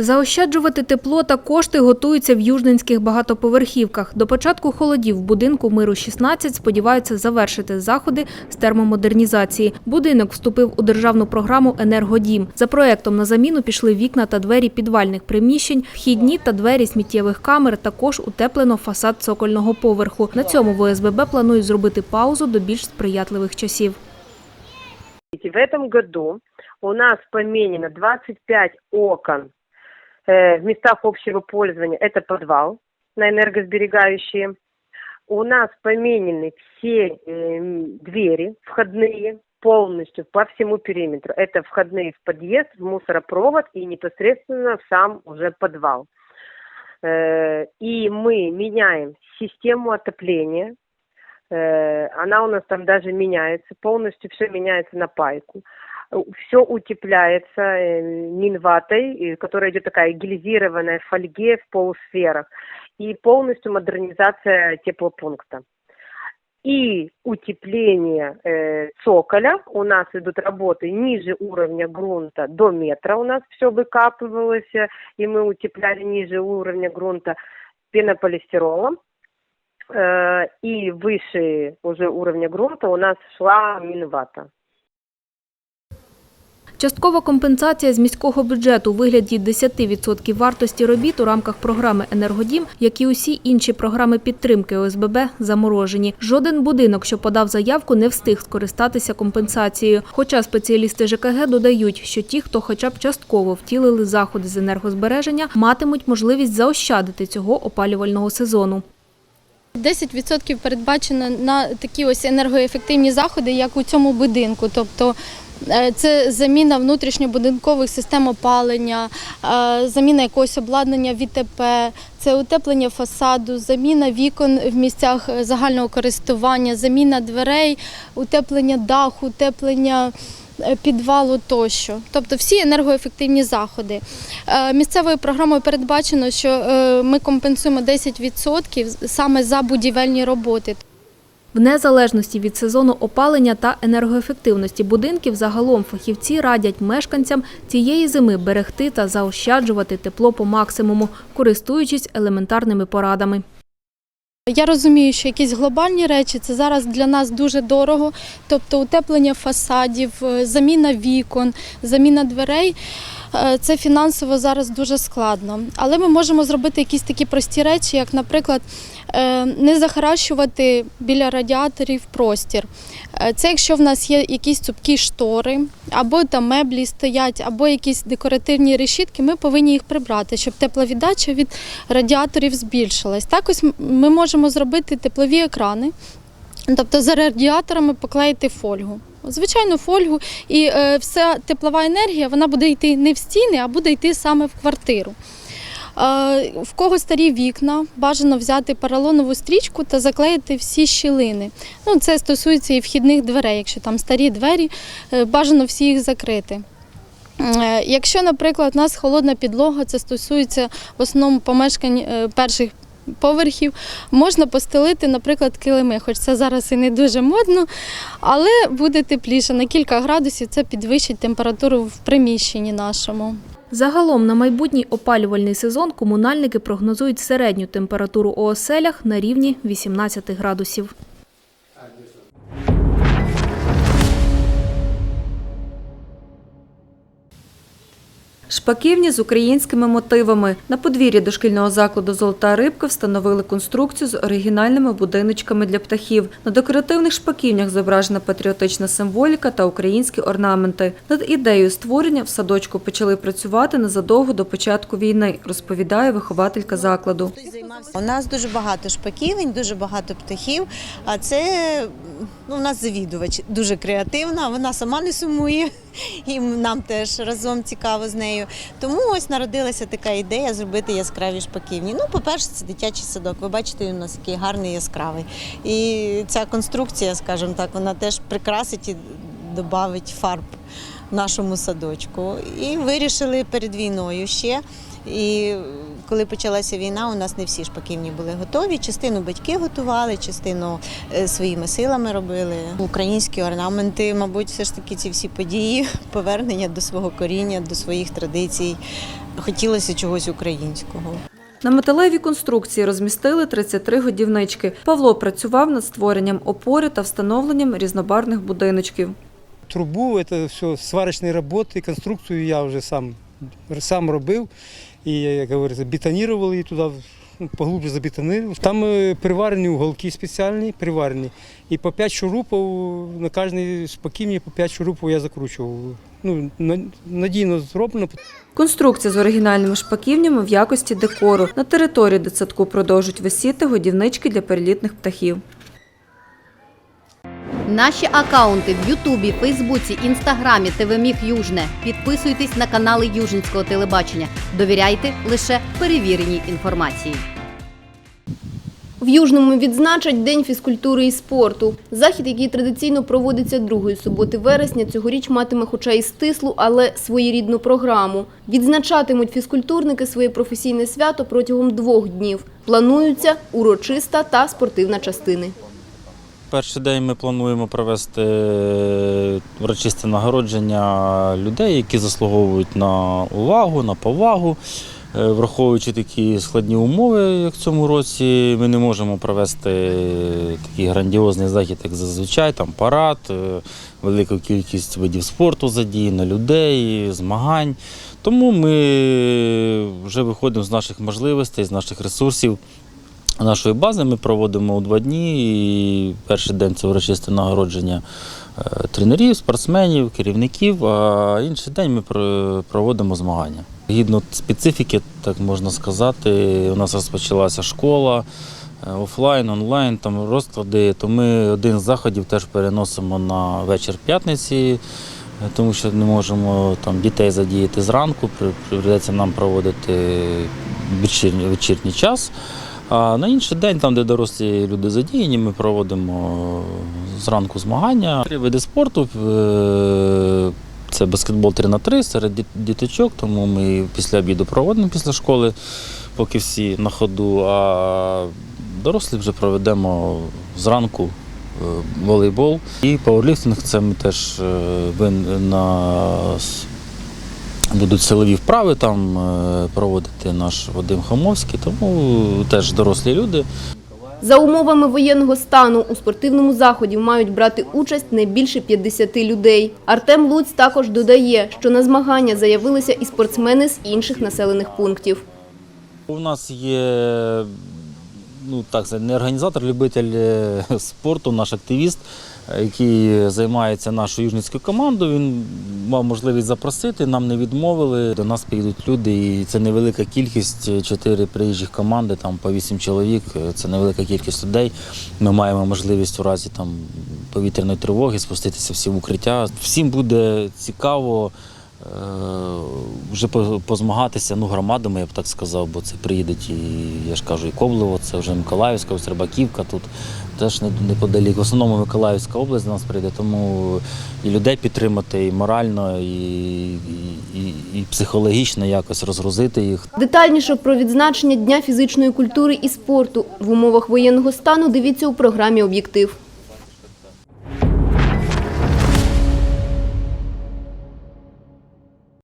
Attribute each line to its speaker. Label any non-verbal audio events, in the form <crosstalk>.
Speaker 1: Заощаджувати тепло та кошти готуються в южненських багатоповерхівках. До початку холодів в будинку миру 16 сподіваються завершити заходи з термомодернізації. Будинок вступив у державну програму Енергодім. За проектом на заміну пішли вікна та двері підвальних приміщень, вхідні та двері сміттєвих камер. Також утеплено фасад цокольного поверху. На цьому в ОСББ планують зробити паузу до більш сприятливих часів.
Speaker 2: В этом году у нас поменено 25 окон в местах общего пользования. Это подвал на энергосберегающие. У нас поменены все э, двери входные полностью по всему периметру. Это входные в подъезд, в мусоропровод и непосредственно в сам уже подвал. Э, И мы меняем систему отопления. Э, Она у нас там даже меняется, полностью все меняется на пайку. Все утепляется э, минватой, которая идет такая гелизированная в фольге в полусферах. И полностью модернизация теплопункта. И утепление э, цоколя. У нас идут работы ниже уровня грунта до метра. У нас все выкапывалось, э, и мы утепляли ниже уровня грунта пенополистиролом. Э, И выше уже уровня грунта у нас шла минвата.
Speaker 1: Часткова компенсація з міського бюджету у вигляді 10% вартості робіт у рамках програми «Енергодім», як і усі інші програми підтримки ОСББ, заморожені. Жоден будинок, що подав заявку, не встиг скористатися компенсацією. Хоча спеціалісти ЖКГ додають, що ті, хто хоча б частково втілили заходи з енергозбереження, матимуть можливість заощадити цього опалювального сезону.
Speaker 3: 10% передбачено на такі ось енергоефективні заходи, як у цьому будинку. Тобто це заміна внутрішньобудинкових систем опалення, е, заміна якогось обладнання ВІТП, це утеплення фасаду, заміна вікон в місцях е, загального користування, заміна дверей, утеплення даху, утеплення е, підвалу тощо. Тобто всі енергоефективні заходи. Е, Місцевою програмою передбачено, що е, ми компенсуємо 10% саме за будівельні роботи.
Speaker 1: В незалежності від сезону опалення та енергоефективності будинків загалом фахівці радять мешканцям цієї зими берегти та заощаджувати тепло по максимуму, користуючись елементарними порадами.
Speaker 3: Я розумію, що якісь глобальні речі це зараз для нас дуже дорого, тобто утеплення фасадів, е, заміна вікон, заміна дверей. Е, Це фінансово зараз дуже складно. Але ми можемо зробити якісь такі прості речі, як, наприклад, е, не захаращувати біля радіаторів простір. Е, Це якщо в нас є якісь цупкі штори, або там меблі стоять, або якісь декоративні решітки, ми повинні їх прибрати, щоб тепловіддача від радіаторів збільшилась. Так ось ми можемо зробити теплові екрани, тобто за радіаторами поклеїти фольгу. Звичайну фольгу, і е, вся теплова енергія вона буде йти не в стіни, а буде йти саме в квартиру. В кого старі вікна, бажано взяти поролонову стрічку та заклеїти всі щілини. Ну, це стосується і вхідних дверей. Якщо там старі двері, е, бажано всі їх закрити. Е, Якщо, наприклад, у нас холодна підлога, це стосується в основному помешкань перших поверхів, можна постелити, наприклад, килими, хоч це зараз і не дуже модно, але буде тепліше. На кілька градусів це підвищить температуру в приміщенні нашому.
Speaker 1: Загалом на майбутній опалювальний сезон комунальники прогнозують середню температуру у оселях на рівні 18 градусів.
Speaker 4: Шпаківні з українськими мотивами. На подвір'ї дошкільного закладу Золота рибка встановили конструкцію з оригінальними будиночками для птахів. На декоративних шпаківнях зображена патріотична символіка та українські орнаменти. Над ідеєю створення в садочку почали працювати незадовго до початку війни, розповідає вихователька закладу.
Speaker 5: У нас дуже багато шпаківень, дуже багато птахів. А це ну, у нас завідувач дуже креативна. Вона сама не сумує, і нам теж разом цікаво з нею. Тому ось народилася така ідея зробити яскраві шпаківні. Ну, по-перше, це дитячий садок. Ви бачите, він у нас який гарний яскравий. І ця конструкція, скажімо так, вона теж прикрасить і додавить фарб нашому садочку. І вирішили перед війною ще. І коли почалася війна, у нас не всі шпаківні були готові. Частину батьки готували, частину е, своїми силами робили. Українські орнаменти, мабуть, все ж таки ці всі події, <laughs> повернення до свого коріння, до своїх традицій. хотілося чогось українського.
Speaker 4: На металевій конструкції розмістили 33 годівнички. Павло працював над створенням опори та встановленням різнобарвних будиночків.
Speaker 6: трубу, это все сварочные работы, конструкцию я уже сам, сам робив. І, як говориться, бетонував її туди, ну, поглубже забетонував. Там е, приварені уголки спеціальні, приварені. І по 5 шурупів, на кожній шпаківні по 5 шурупів я закручував. Ну, надійно зроблено.
Speaker 4: Конструкція з оригінальними шпаківнями в якості декору. На території дитсадку продовжують висіти годівнички для перелітних птахів.
Speaker 7: Наші акаунти в Ютубі, Фейсбуці, Інстаграмі, ТВ Южне. Підписуйтесь на канали Южницького телебачення. Довіряйте лише перевіреній інформації.
Speaker 8: В Южному відзначать День фізкультури і спорту. Захід, який традиційно проводиться другої суботи вересня, цьогоріч матиме хоча й стислу, але своєрідну програму. Відзначатимуть фізкультурники своє професійне свято протягом двох днів. Плануються урочиста та спортивна частини.
Speaker 9: Перший день ми плануємо провести урочисте нагородження людей, які заслуговують на увагу, на повагу. Е, Враховуючи такі складні умови, як в цьому році, ми не можемо провести такий грандіозний захід, як зазвичай, там парад, е, велика кількість видів спорту задіяно, людей, змагань. Тому ми вже виходимо з наших можливостей, з наших ресурсів. Нашої бази ми проводимо у два дні. І перший день це урочисте нагородження е, тренерів, спортсменів, керівників, а інший день ми проводимо змагання. Гідно специфіки, так можна сказати, у нас розпочалася школа. е, Офлайн, онлайн, там розклади, то ми один з заходів теж переносимо на вечір п'ятниці, е, тому що не можемо там дітей задіяти зранку, при- прийдеться нам проводити вечірній час. А на інший день, там, де дорослі люди задіяні, ми проводимо зранку змагання. Три види спорту. е, Це баскетбол 3 на 3 серед діточок, тому ми після обіду проводимо після школи, поки всі на ходу. А дорослі вже проведемо зранку е, волейбол. І пауерліфтинг це ми теж е, на будуть силові вправи там е, проводити наш Вадим Хомовський, тому теж дорослі люди.
Speaker 8: За умовами воєнного стану у спортивному заході мають брати участь не більше 50 людей. Артем Луць також додає, що на змагання заявилися і спортсмени з інших населених пунктів.
Speaker 9: У нас є ну так не організатор, любитель е, спорту, наш активіст, який займається нашою южницькою командою. Він мав можливість запросити, нам не відмовили. До нас приїдуть люди, і це невелика кількість, чотири приїжджих команди, там по вісім чоловік. Це невелика кількість людей. Ми маємо можливість у разі там повітряної тривоги спуститися всі в укриття. Всім буде цікаво. Е, Вже по- позмагатися ну, громадами, я б так сказав, бо це приїдуть і, я ж кажу, і Коблево, це вже Миколаївська, ось Рибаківка тут теж неподалік. В основному Миколаївська область до нас прийде, тому і людей підтримати, і морально, і, і, і психологічно якось розгрузити їх.
Speaker 8: Детальніше про відзначення Дня фізичної культури і спорту в умовах воєнного стану дивіться у програмі «Об'єктив».